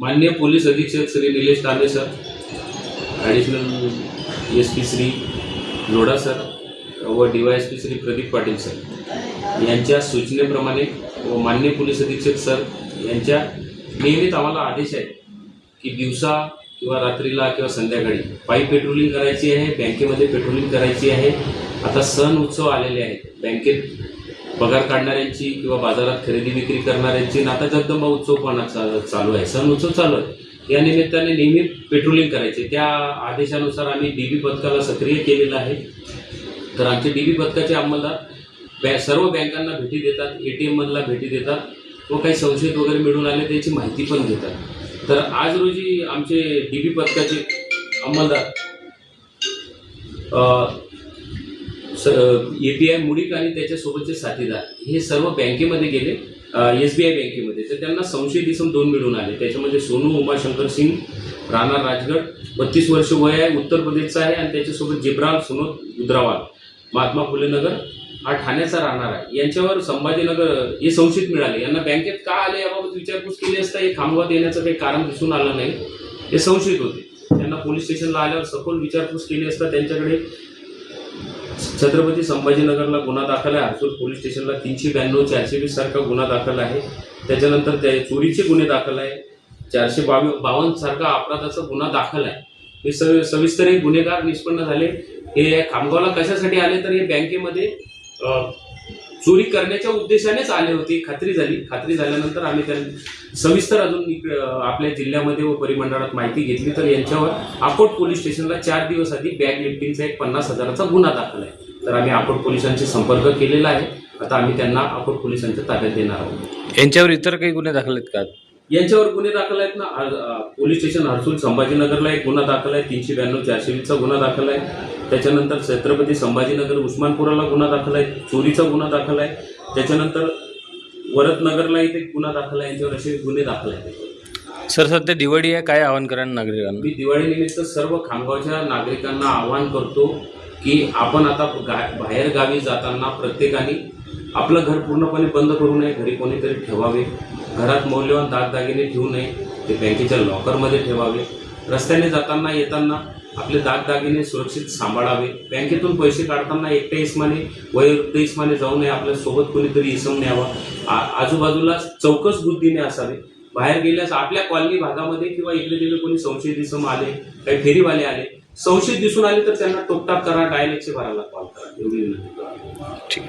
मान्य पोलीस अधीक्षक Shri Nilesh Tambe sir additional S P Shri Lodha sir व D Y S P Shri Pradeep Patil sir यांच्या सूचनेप्रमाणे व मान्य पोलीस अधीक्षक सर यांच्या नियमित आम्हाला आदेश आहेत की दिवसा किंवा रात्रीला किंवा संध्याकाळी पायी पेट्रोलिंग करायची आहे बँकेमध्ये पेट्रोलिंग करायची आहे. आता सण उत्सव आलेले आहेत. बँकेत पगार काढणाऱ्यांची किंवा बाजारात खरेदी विक्री करणाऱ्यांची नाता आता जगदंबा उत्सव पण चालू आहे. सण उत्सव चालू आहे. या निमित्ताने नेहमी पेट्रोलिंग करायचे. त्या आदेशानुसार आम्ही डी बी पथकाला सक्रिय केलेलं आहे. तर आमचे डी बी पथकाचे अंमलदार बॅ सर्व बँकांना भेटी देतात ए टी एममधला भेटी देतात. व काही संशयित वगैरे मिळून आले त्याची माहिती पण देतात तर आज रोजी आमचे डी बी पथकाचे अंमलदार ए पी आय मुडीक आणि त्याच्यासोबतचे साथीदार हे सर्व बँकेमध्ये गेले एस बी आय बँकेमध्ये. तर त्यांना संशय दिसून दोन मिळून आले. त्याच्यामध्ये सोनू उमाशंकर सिंग राणा राजगड बत्तीस वर्ष वय आहे उत्तर प्रदेशचा आहे आणि त्याच्यासोबत जिब्राल सुनोद उद्रावाल महात्मा फुले नगर हा ठाण्याचा राहणार आहे. यांच्यावर संभाजीनगर हे संशयित मिळाले. यांना बँकेत का आले याबाबत विचारपूस केली असता हे खामगावात येण्याचं काही कारण दिसून आलं नाही. हे संशयित होते. त्यांना पोलीस स्टेशनला आल्यावर सखोल विचारपूस केली असता त्यांच्याकडे छत्रपती संभाजीनगरला गुन्हा दाखल आहे. हरसूल पोलीस स्टेशनला तीनशे ब्याण्णव चारशे वीस सारखा गुन्हा दाखल आहे. त्याच्यानंतर त्या चोरीचे गुन्हे दाखल आहे. चारशे बावी बावन्न सारखा अपराधाचा गुन्हा दाखल आहे. हे सव सविस्तर हे गुन्हेगार निष्पन्न झाले. हे खामगावला कशासाठी आले? तर हे बँकेमध्ये चोरी करण्याच्या उद्देशानेच आले होते. खात्री झाली. खात्री झाल्यानंतर आम्ही त्यांनी सविस्तर अजून आपल्या जिल्ह्यामध्ये व परिमंडळात माहिती घेतली. तर यांच्यावर अकोट पोलीस स्टेशनला चार दिवस आधी बॅग लिफ्टिंगचा एक पन्नास हजाराचा गुन्हा दाखल आहे. तर आम्ही अकोट पोलिसांशी संपर्क केलेला आहे. आता आम्ही त्यांना अकोट पोलिसांच्या ताब्यात देणार आहोत. यांच्यावर इतर काही गुन्हे दाखल आहेत का? यांच्यावर गुन्हे दाखल आहेत ना. पोलीस स्टेशन हर्सुल संभाजीनगरला एक गुन्हा दाखल आहे. तीनशे ब्याण्णव चारशे वीसचा गुन्हा दाखल आहे. त्याच्यानंतर छत्रपती संभाजीनगर उस्मानपुराला गुन्हा दाखल आहे. चोरीचा गुन्हा दाखल आहे. त्याच्यानंतर वरदनगरला इथे गुन्हा दाखल आहे. यांच्यावर असे गुन्हे दाखल आहेत. सर सध्या दिवाळी आहे. काय आवाहन करा नागरिकांना? मी दिवाळीनिमित्त सर्व खामगावच्या नागरिकांना आवाहन करतो की आपण आता गा- बाहेर गावी जाताना प्रत्येकाने आपलं घर पूर्णपणे बंद करू नये घरी कोणीतरी ठेवावे घरात मौल्यवान दागदागिने ठेवू नये ते बँकेच्या लॉकरमध्ये ठेवावे रस्त्याने जाताना येताना आपले दागदागिने सुरक्षित सांभाळावे बँकेतून पैसे काढताना एकट्या इसमाने वयोवृद्ध इसमाने जाऊ नये आपल्यासोबत कोणीतरी इसम न्यावा. आ- आजूबाजूला चौकस बुद्धीने असावे. बाहेर गेल्यास आपल्या कॉलनी भागामध्ये किंवा इकडे तिकडे कोणी संशयित इसम आले काही फेरीवाले आले संशयित दिसून आले तर त्यांना टोपटाप करा डायल भरायला कॉल करा. एवढी विनंती ठीक आहे.